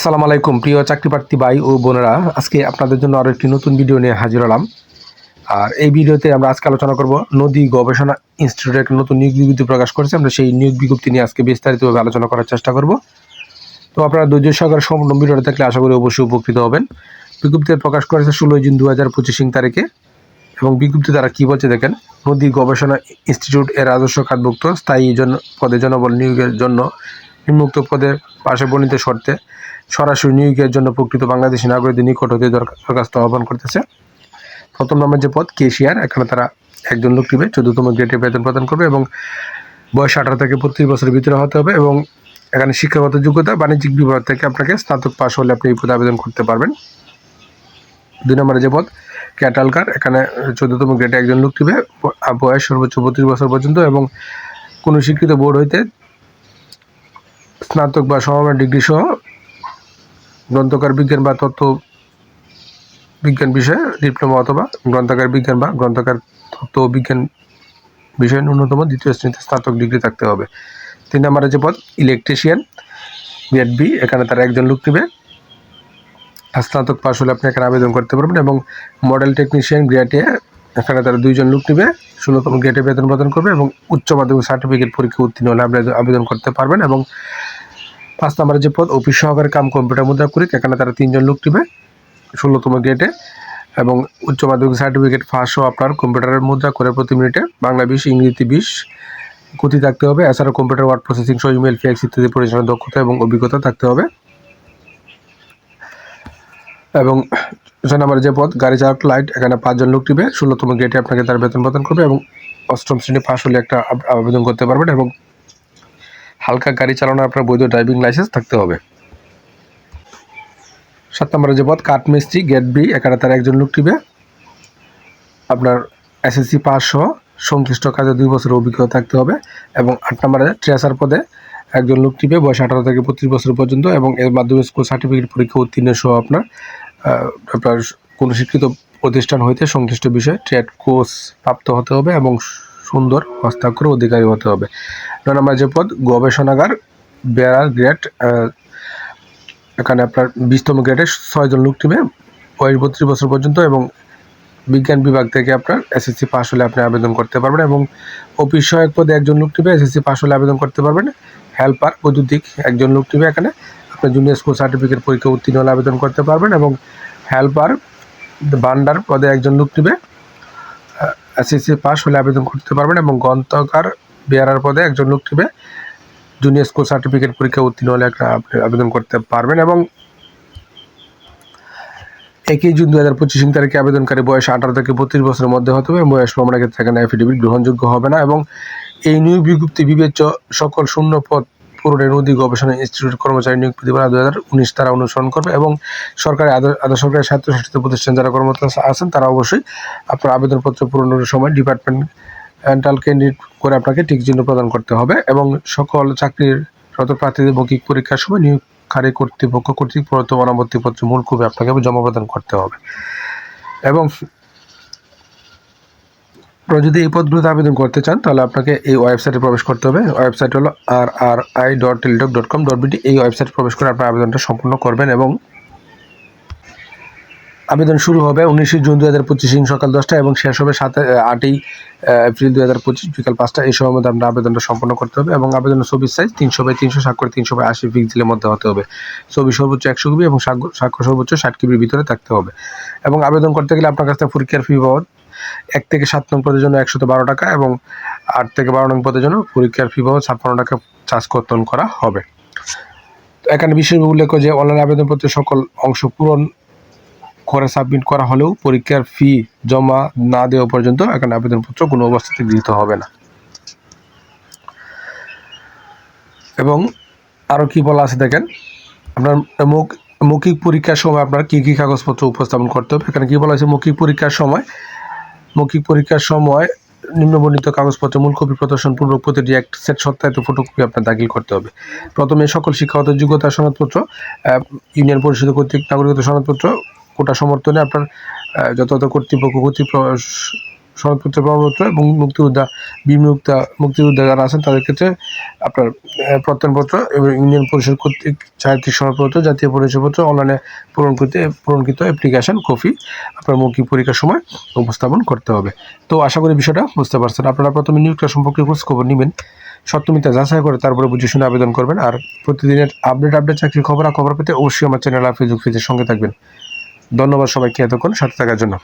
আসসালামু আলাইকুম, প্রিয় চাকরি প্রার্থী ভাই ও বোনেরা। আজকে আপনাদের জন্য আরও একটি নতুন ভিডিও নিয়ে হাজির হলাম। আর এই ভিডিওতে আমরা আজকে আলোচনা করব নদী গবেষণা ইনস্টিটিউটের একটা নতুন নিয়োগ বিজ্ঞপ্তি প্রকাশ করেছে। আমরা সেই নিয়োগ বিজ্ঞপ্তি নিয়ে আজকে বিস্তারিতভাবে আলোচনা করার চেষ্টা করব। তো আপনারা ধৈর্য সহকারে সম্পূর্ণ ভিডিওটা থাকলে আশা করি অবশ্যই উপকৃত হবেন। বিজ্ঞপ্তি প্রকাশ করেছে ষোলোই জুন দু হাজার পঁচিশ তারিখে এবং বিজ্ঞপ্তি দ্বারা কী বলছে দেখেন, নদী গবেষণা ইনস্টিটিউট এর রাজস্ব খাতভুক্ত স্থায়ী জন, পদে জনবল নিয়োগের জন্য নিম্নোক্ত পদে পাশে বর্ণিত শর্তে সরাসরি নিয়োগের জন্য প্রকৃত বাংলাদেশি নাগরিকদের নিকট হতে দরখা- দরখাস্ত আহ্বান করতেছে। প্রথম নম্বর যে পদ, কেশিয়ার, এখানে তারা একজন লোক নিবে চোদ্দতম গ্রেডে বেতন প্রদান করবে এবং বয়স আঠারো থেকে পঁচিশ বছরের ভিতরে হতে হবে এবং এখানে শিক্ষাগত যোগ্যতা, বাণিজ্যিক বিভাগ থেকে আপনাকে স্নাতক পাশ হলে আপনি এই পদে আবেদন করতে পারবেন। দুই নম্বরে যে পদ ক্যাটালকার এখানে চোদ্দতম গ্রেডে একজন লোক নিবে বয়স সর্বোচ্চ বত্রিশ বছর পর্যন্ত এবং কোনো স্বীকৃত বোর্ড হইতে স্নাতক বা সমমান ডিগ্রি সহ গ্রন্থকার বিজ্ঞান বা তত্ত্ব বিজ্ঞান বিষয়ে ডিপ্লোমা অথবা গ্রন্থাগার বিজ্ঞান বা গ্রন্থাগার ও বিজ্ঞান বিষয়ে ন্যূনতম দ্বিতীয় শ্রেণীতে স্নাতক ডিগ্রি থাকতে হবে। তিন নম্বরে যে পদ ইলেকট্রিশিয়ান গ্রেড বি এখানে তারা একজন লোক নেবে। স্নাতক পাশ হলে আপনি এখানে আবেদন করতে পারবেন এবং মডেল টেকনিশিয়ান গ্রেড এ এখানে তারা দুইজন লোক নেবে, ষোলোতম গেটে বেতন প্রদান করবে এবং উচ্চ মাধ্যমিক সার্টিফিকেট পরীক্ষা উত্তীর্ণ হলে আপনি আবেদন করতে পারবেন এবং পাঁচ নম্বরের যে পদ অফিস সহকারী কাম কম্পিউটার মুদ্রা করি এখানে তারা তিনজন লোক নেবে, ষোলোতম গেটে এবং উচ্চ মাধ্যমিক সার্টিফিকেট ফার্স্ট ও আপনার কম্পিউটারের মুদ্রা করে প্রতি মিনিটে বাংলা বিশ, ইংরেজি বিশ গতি থাকতে হবে। এছাড়া কম্পিউটার ওয়ার্ড প্রসেসিং সহ ইমেল ফ্যাক্স ইত্যাদি পরিচালনার দক্ষতা এবং অভিজ্ঞতা থাকতে হবে। এবং ছয় নম্বরের যে পদ গাড়ি চালক লাইট এখানে পাঁচজন লোক টিপে ষোলোতম গেটে আপনাকে তার বেতন প্রদান করবে এবং অষ্টম শ্রেণি পাশ হলে একটা আবেদন করতে পারবেন এবং হালকা গাড়ি চালানোর আপনার বৈধ ড্রাইভিং লাইসেন্স থাকতে হবে। সাত নম্বরের যে পদ কাঠমিস্ত্রি গেট বি এখানে তার একজন লোক টিপে আপনার এসএসসি পাস সহ সংশ্লিষ্ট কাজে দুই বছরের অভিজ্ঞতা থাকতে হবে এবং আট নম্বরে ট্রেসার পদে একজন লোক টিপে বয়স আঠারো থেকে পঁচিশ বছর পর্যন্ত এবং এর মাধ্যমে স্কুল সার্টিফিকেট পরীক্ষা উত্তীর্ণ সহ আপনার আপনার কোনো শিক্ষিত প্রতিষ্ঠান হইতে সংশ্লিষ্ট বিষয়ে ট্রেড কোর্স প্রাপ্ত হতে হবে এবং সুন্দর হস্তাক্ষর অধিকারী হতে হবে। নয় নম্বর যে পদ, গবেষণাগার বেড়ার গ্রেড এখানে আপনার বিশতম গ্রেডে ছয়জন লোক টিমে বয়স বত্রিশ বছর পর্যন্ত এবং বিজ্ঞান বিভাগ থেকে আপনার এসএসসি পাস হলে আপনি আবেদন করতে পারবেন এবং অফিস সহায়ক পদে একজন লোক টিপে এসএসসি পাস হলে আবেদন করতে পারবেন। হেল্পার, বৈদ্যুতিক একজন লোক টিপে এখানে আপনার জুনিয়র স্কুল সার্টিফিকেট পরীক্ষা উত্তীর্ণ হলে আবেদন করতে পারবেন এবং হেল্পার বান্ডার পদে একজন লোক টিপে এসএসসি পাস হলে আবেদন করতে পারবেন এবং গ্রন্থকার বেয়ারার পদে একজন লোক টিপে জুনিয়র স্কুল সার্টিফিকেট পরীক্ষা উত্তীর্ণ হলে একটা আবেদন করতে পারবেন এবং একই জুন দু হাজার পঁচিশ তারিখে আবেদনকারী বয়স আঠারো থেকে বত্রিশ বছরের মধ্যে হতে হবে। বয়স প্রমাণের ক্ষেত্রে এখানে অ্যাফিডেভিট গ্রহণযোগ্য হবে না এবং এই নিয়োগ বিজ্ঞপ্তি বিবেচ্য সকল শূন্য পদ পূরণে নদী গবেষণা ইনস্টিটিউট কর্মচারী নিয়োগ বিধিমালা দু হাজার উনিশ তারা অনুসরণ করবে এবং সরকারি আদা আধা সরকারি স্বায়ত্তশাসিত প্রতিষ্ঠান যারা কর্মরত আছেন, তারা অবশ্যই আপনার আবেদনপত্র পূরণের সময় ডিপার্টমেন্ট ডিপার্টমেন্টাল ক্যান্ডিডেট করে আপনাকে টিক চিহ্ন প্রদান করতে হবে এবং সকল চাকরির প্রার্থীদের মৌখিক পরীক্ষার সময় নিয়োগ নিয়োগকারী কর্তৃপক্ষ কর্তৃক প্রদত্ত অনাবর্তিপত্র মূল কপি আপনাকে জমা প্রদান করতে হবে। এবং আপনারা যদি এই পদগুলোতে আবেদন করতে চান, তাহলে আপনাকে এই ওয়েবসাইটে প্রবেশ করতে হবে। ওয়েবসাইট হলো R R I dot Teletalk dot com dot BD এই ওয়েবসাইটে প্রবেশ করে আপনার আবেদনটা সম্পূর্ণ করবেন এবং আবেদন শুরু হবে উনিশে জুন দু হাজার পঁচিশ সকাল দশটা এবং শেষ হবে সাতে আটই এপ্রিল দু হাজার পঁচিশ বিকাল পাঁচটা এই সময়ের মধ্যে আপনার আবেদনটা সম্পন্ন করতে হবে এবং আবেদনের ছবির সাইজ তিনশো বাই তিনশো, স্বাক্ষর তিনশো বাই আশি পিক্সেলের মধ্যে হতে হবে। ছবি সর্বোচ্চ একশো কিবি এবং স্বাক্ষর সর্বোচ্চ ষাট কিবির ভিতরে থাকতে হবে। এবং আবেদন করতে গেলে আপনার কাছ থেকে পরীক্ষার ফি বাবদ এক থেকে সাত নং পদের জন্য একশত বারো টাকা এবং আট থেকে বারো নং পদের জন্য পরীক্ষার ফি বাবদ ছাপ্পান্ন টাকা চার্জ কর্তন করা হবে। এখানে বিশেষ উল্লেখ যে অনলাইন আবেদনপত্রের সকল অংশ পূরণ করে সাবমিট করা হলেও পরীক্ষার ফি জমা না দেওয়া পর্যন্ত এখানে আবেদনপত্র কোনো অবস্থাতে গৃহীত হবে না। এবং আরও কি বলা আছে দেখেন, আপনার মুখ, মৌখিক পরীক্ষার সময় আপনার কী কী কাগজপত্র উপস্থাপন করতে হবে? এখানে কি বলা আছে মৌখিক পরীক্ষার সময় মৌখিক পরীক্ষার সময় নিম্নবর্ণিত কাগজপত্র, মূল কপি প্রদর্শন পূর্বক প্রতিটি এক সেট সত্যায়িত ফটোকপি আপনার দাখিল করতে হবে। প্রথমে সকল শিক্ষাগত যোগ্যতা সনদপত্র ইউনিয়ন পরিষদ কর্তৃক নাগরিকত্ব সনদপত্র, কোটা সমর্থনে আপনার যথাযথ কর্তৃপক্ষ কর্তৃপক্ষ সনদপত্র প্রমাণপত্র এবং মুক্তিযোদ্ধা, বিমুক্তা মুক্তিযোদ্ধা যারা আছেন তাদের ক্ষেত্রে আপনার প্রত্যয়নপত্র এবং ইউনিয়ন পরিষদ কর্তৃক চারিত্রিক সনদপত্র, জাতীয় পরিচয়পত্র, অনলাইনে পূরণকৃত পূরণকৃত অ্যাপ্লিকেশন কপি আপনার মৌখিক পরীক্ষার সময় উপস্থাপন করতে হবে। তো আশা করি বিষয়টা বুঝতে পারছেন। আপনারা প্রথমে নিয়োগটা সম্পর্কে খোঁজ খবর নেবেন সত্যমিতা যাচাই করে তারপরে বুঝে শুনে আবেদন করবেন, আর প্রতিদিনের আপডেট আপডেট চাকরির খবর খবর পেতে অবশ্যই আমার চ্যানেল আর ফেসবুক পেজের সঙ্গে থাকবেন। ধন্যবাদ সবাইকে এতক্ষণ, সাথে থাকার জন্য।